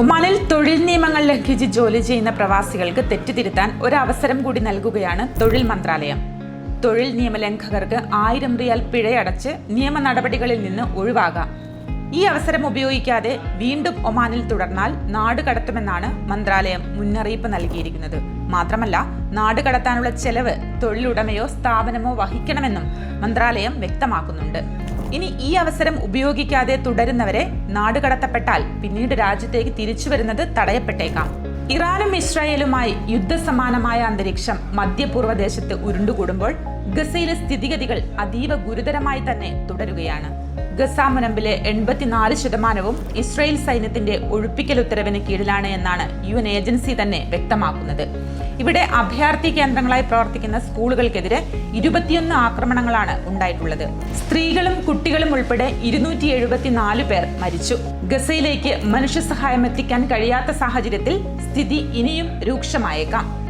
ഒമാനിൽ തൊഴിൽ നിയമങ്ങൾ ലംഘിച്ച് ജോലി ചെയ്യുന്ന പ്രവാസികൾക്ക് തെറ്റുതിരുത്താൻ ഒരവസരം കൂടി നൽകുകയാണ് തൊഴിൽ മന്ത്രാലയം. തൊഴിൽ നിയമലംഘകർക്ക് ആയിരം റിയാൽ പിഴയടച്ച് നിയമ നടപടികളിൽ നിന്ന് ഒഴിവാകാം. ഈ അവസരം ഉപയോഗിക്കാതെ വീണ്ടും ഒമാനിൽ തുടർന്നാൽ നാട് കടത്തുമെന്നാണ് മന്ത്രാലയം മുന്നറിയിപ്പ് നൽകിയിരിക്കുന്നത്. മാത്രമല്ല നാട് കടത്താനുള്ള ചെലവ് തൊഴിലുടമയോ സ്ഥാപനമോ വഹിക്കണമെന്നും മന്ത്രാലയം വ്യക്തമാക്കുന്നുണ്ട്. ഇനി ഈ അവസരം ഉപയോഗിക്കാതെ തുടരുന്നവരെ നാടുകടത്തപ്പെട്ടാൽ പിന്നീട് രാജ്യത്തേക്ക് തിരിച്ചു വരുന്നത് തടയപ്പെട്ടേക്കാം. ഇറാനും ഇസ്രായേലുമായി യുദ്ധസമാനമായ അന്തരീക്ഷം മധ്യപൂർവ ദേശത്ത് ഉരുണ്ടുകൂടുമ്പോൾ ഗസയിലെ സ്ഥിതിഗതികൾ അതീവ ഗുരുതരമായി തന്നെ തുടരുകയാണ്. ഗസ മുനമ്പിലെ എൺപത്തിനാല് ശതമാനവും ഇസ്രായേൽ സൈന്യത്തിന്റെ ഒഴിപ്പിക്കൽ ഉത്തരവിന് കീഴിലാണ് എന്നാണ് യു എൻ ഏജൻസി തന്നെ വ്യക്തമാക്കുന്നത്. ഇവിടെ അഭയാർത്ഥി കേന്ദ്രങ്ങളായി പ്രവർത്തിക്കുന്ന സ്കൂളുകൾക്കെതിരെ ഇരുപത്തിയൊന്ന് ആക്രമണങ്ങളാണ് ഉണ്ടായിട്ടുള്ളത്. സ്ത്രീകളും കുട്ടികളും ഉൾപ്പെടെ ഇരുന്നൂറ്റി എഴുപത്തിനാല് പേർ മരിച്ചു. ഗസയിലേക്ക് മനുഷ്യ സഹായം എത്തിക്കാൻ കഴിയാത്ത സാഹചര്യത്തിൽ സ്ഥിതി ഇനിയും രൂക്ഷമായേക്കാം.